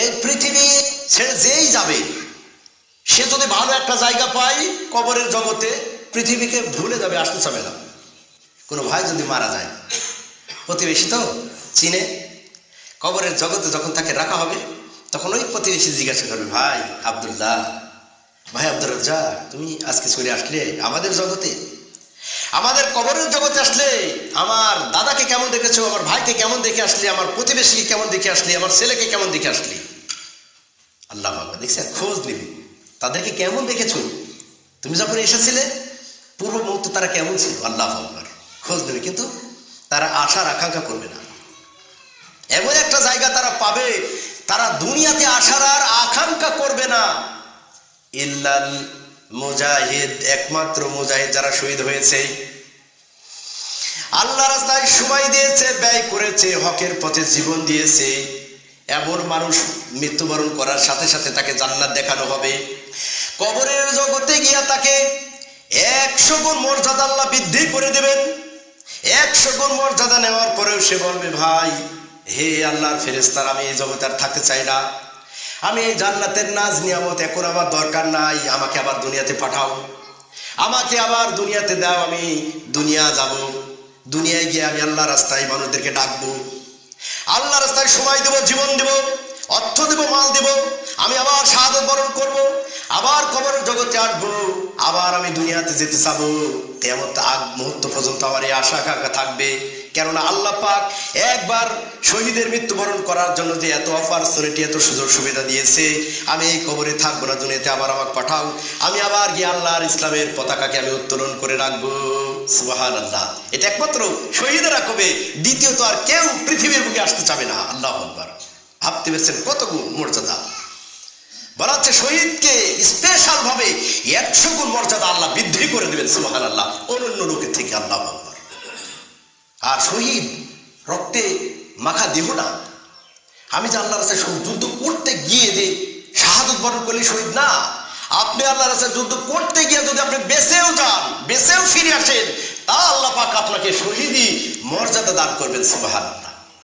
এই পৃথিবী ছেড়ে যেই যাবে, সে যদি ভালো একটা জায়গা পায় কবরের জগতে, পৃথিবীকে ভুলে যাবে, আসতে চাবে না। কোনো ভাই যদি মারা যায়, প্রতিবেশী তো চিনে। কবরের জগতে যখন তাকে রাখা হবে, তখন ওই প্রতিবেশী জিজ্ঞাসা করবে, ভাই আবদুল্লাহ, ভাই আব্দুর রাজ্জাক, তুমি আজকে চলে আসলে আমাদের জগতে? আমাদের কবরের জগতে আসলে আমার দাদাকে কেমন দেখেছ? আমার ভাইকে কেমন দেখে আসলি? আমার প্রতিবেশীকে কেমন দেখে আসলি? আমার ছেলেকে কেমন দেখে আসলি? আল্লাহ বাবা দেখছেন খোঁজ নিবি। তাদেরকে কেমন দেখেছ? তুমি যখন এসেছিলে, পূর্ব মুহূর্তে তারা কেমন ছিল? আল্লাহ আকবর। খোঁজ নেবে, কিন্তু তারা আশার আকাঙ্ক্ষা করবে না। এমন একটা জায়গা তারা পাবে, তারা দুনিয়াতে আসার আর আকাঙ্ক্ষা করবে না। ইল্লাল মুজাহিদ, একমাত্র মুজাহিদ যারা শহীদ হয়েছে। আল্লাহ রাস্তায় সময় দিয়েছে, ব্যয় করেছে, হকের পথে জীবন দিয়েছে। এমন মানুষ মৃত্যুবরণ করার সাথে সাথে তাকে জান্নাত দেখানো হবে। কবরের জগতে গিয়া তাকে একশো গুণ মর্যাদা আল্লাহ বৃদ্ধি করে দেবেন। একশো গুণ মর্যাদা নেওয়ার পরেও সে বলবে, ভাই, হে আল্লাহর ফেরেস্তার আমি এই জগতে আর থাকতে চাই না। আমি এই জান্নাতের নাজ নিয়ামত এখন আমার দরকার নাই, আমাকে আবার দুনিয়াতে পাঠাও। আমাকে আবার দুনিয়াতে দাও, আমি দুনিয়া যাব। দুনিয়ায় গিয়ে আমি আল্লাহ রাস্তায় মানুষদেরকে ডাকবো। রাস্তায় সময় দেব, জীবন দেব, অর্থ দেব, মাল দেব, আমি আবার শাহাদত বরণ করব, আবার কবরের জগতে আসব, আবার আমি দুনিয়াতে যেতে চাবো। তেমন আগ মুহূর্ত পর্যন্ত আমার এই আশা আকাঙ্ক্ষা থাকবে। কেননা আল্লাহ পাক একবার শহীদের মৃত্যুবরণ করার জন্য যে এত অপরচুনিটি এত সুযোগ সুবিধা দিয়েছে। আমি এই কবরে থাকব না, দুনিয়াতে আবার আমাকে পাঠাও। আমি আবার গিয়ে আল্লাহর ইসলামের পতাকাকে আমি উত্তোলন করে রাখব। সুবাহান আল্লাহ এটা একমাত্র শহীদেরা কবে দ্বিতীয়ত আর কেউ পৃথিবীর বুকে আসতে চাবে না। আল্লাহ আকবার। ভাবতে পেরেছেন কত গুণ মর্যাদা। বলা হচ্ছে শহীদকে স্পেশাল ভাবে একশো গুণ মর্যাদা আল্লাহ বৃদ্ধি করে দেবেন সুবাহান আল্লাহ অনন্য লোকের থেকে আল্লাহ আকবার। আর শহীদ রক্তে মাখা দেহ না আমি যে আল্লাহ রাস্তায় যুদ্ধ করতে গিয়ে যে শাহাদত বরণ করলে, শহীদ না। আপনি আল্লাহ রাস্তায় যুদ্ধ করতে গিয়ে যদি আপনি বেঁচেও যান, বেঁচেও ফিরে আসেন পাক আপনাকে শহীদই মর্যাদা দান করবেন সুবাহান